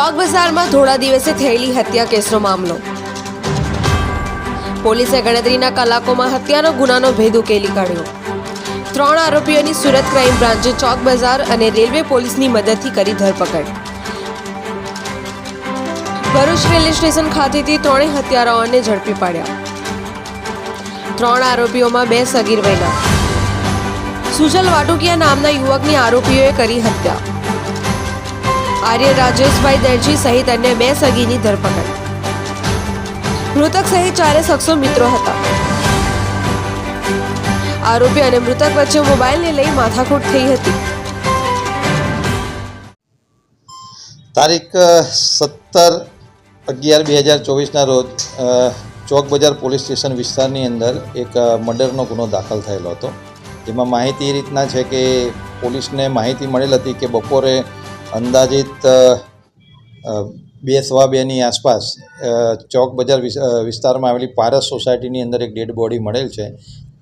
ચોક બજારમાં થોડા દિવસે થયેલી હત્યા કેસનો મામલો. પોલીસે ગણતરીના કલાકોમાં હત્યાનો ગુનાનો ભેદ ઉકેલી કાઢ્યો. ત્રણ આરોપીઓની સુરત ક્રાઇમ બ્રાન્ચે ચોક બજાર અને રેલવે પોલીસની મદદથી કરી ધરપકડ. ભરૂચ રેલવે સ્ટેશન ખાતેથી ત્રણેય હત્યારાઓને ઝડપી પાડ્યા. ત્રણ આરોપીઓમાં બે સગીર વહેલા. સુજલ વાટુકિયા નામના યુવકની આરોપીઓએ કરી હત્યા. આર્ય રાજેશભાઈ દરજી સહિત અન્ય બે સગીની ધરપકડ. મૃતક સહિત ચારે શખ્સો મિત્રો હતા. આરોપી અને મૃતક વચ્ચે મોબાઈલને લઈ માથાકૂટ થઈ હતી. તારીખ સત્તર અગિયાર બે હજાર ચોવીસના રોજ ચોક બજાર પોલીસ સ્ટેશન વિસ્તારની અંદર એક મર્ડરનો ગુનો દાખલ થયેલો હતો. જેમાં માહિતી એ રીતના છે કે પોલીસને માહિતી મળેલ હતી કે બપોરે અંદાજિત બે સવા બેની આસપાસ ચોક બજાર વિસ્તારમાં આવેલી પારસ સોસાયટીની અંદર એક ડેડ બોડી મળેલ છે.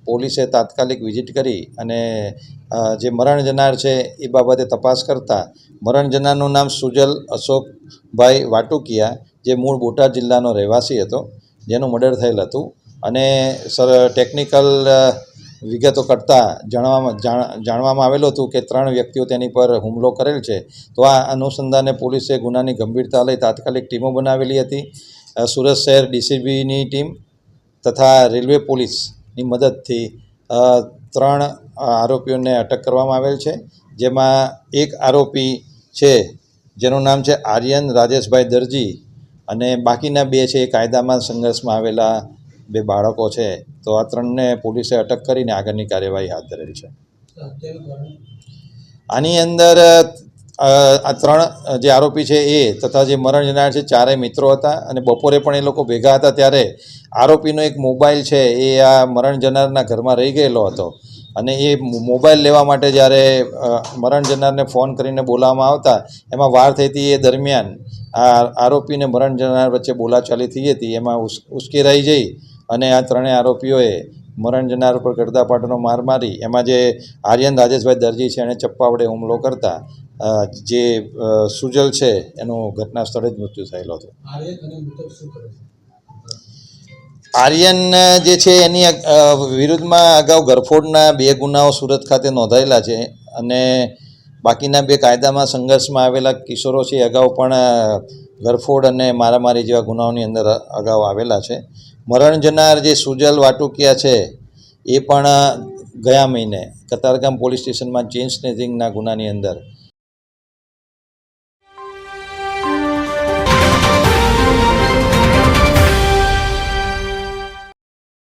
પોલીસે તાત્કાલિક વિઝિટ કરી અને જે મરણ જનાર છે એ બાબતે તપાસ કરતાં મરણ જનારનું નામ સુજલ અશોકભાઈ વાટુકિયા, જે મૂળ બોટાદ જિલ્લાનો રહેવાસી હતો, જેનું મર્ડર થયેલ હતું. અને સર, ટેકનિકલ વિગતો કરતાં જાણવામાં જાણવામાં આવેલું હતું કે ત્રણ વ્યક્તિઓ તેની પર હુમલો કરેલ છે. તો આ અનુસંધાને પોલીસે ગુનાની ગંભીરતા લઈ તાત્કાલિક ટીમો બનાવેલી હતી. સુરત શહેર ડીસીબીની ટીમ તથા રેલવે પોલીસની મદદથી ત્રણ આરોપીઓને અટક કરવામાં આવેલ છે. જેમાં એક આરોપી છે, જેનું નામ છે આર્યન રાજેશભાઈ દરજી અને બાકીના બે છે એ કાયદામાં સંઘર્ષમાં આવેલા બે બાળકો છે, તો આ ત્રણને પોલીસે અટક કરીને આગળની કાર્યવાહી હાથ ધરેલ છે. આની અંદર આ ત્રણ જે આરોપી છે એ તથા જે મરણ જનાર છે, ચારેય મિત્રો હતા અને બપોરે પણ એ લોકો ભેગા હતા ત્યારે આરોપીનો એક મોબાઈલ છે, એ આ મરણ જનારના ઘરમાં રહી ગયેલો હતો. અને એ મોબાઈલ લેવા માટે જ્યારે મરણ જનારને ફોન કરીને બોલાવવામાં આવતા, એમાં વાર થઈ હતી એ દરમિયાન આ આરોપીને મરણ જનાર વચ્ચે બોલાચાલી થઈ હતી, એમાં ઉશ્કેરાઈ જઈ અને આ ત્રણેય આરોપીઓએ મરણ જનાર ઉપર ગડદાપાટનો માર મારી. એમાં જે આર્યન રાજેશભાઈ દરજી છે એણે ચપ્પા વડે હુમલો કરતા જે સુજલ છે એનું ઘટના સ્થળે જ મૃત્યુ થયેલો હતો. આર્યન જે છે એની વિરુદ્ધમાં અગાઉ ગરફોડના બે ગુનાઓ સુરત ખાતે નોંધાયેલા છે અને બાકીના બે કાયદામાં સંઘર્ષમાં આવેલા કિશોરો છે અગાઉ પણ અ, ગરફોડ અને મારામારી જેવા ગુનાઓની અંદર અગાઉ આવેલા છે. મરણ જનાર જે સુજલ વાટુકિયા છે એ પણ ગયા મહિને કતારગામ પોલીસ સ્ટેશનમાં ચેઇન સ્નેચિંગના ગુનાની અંદર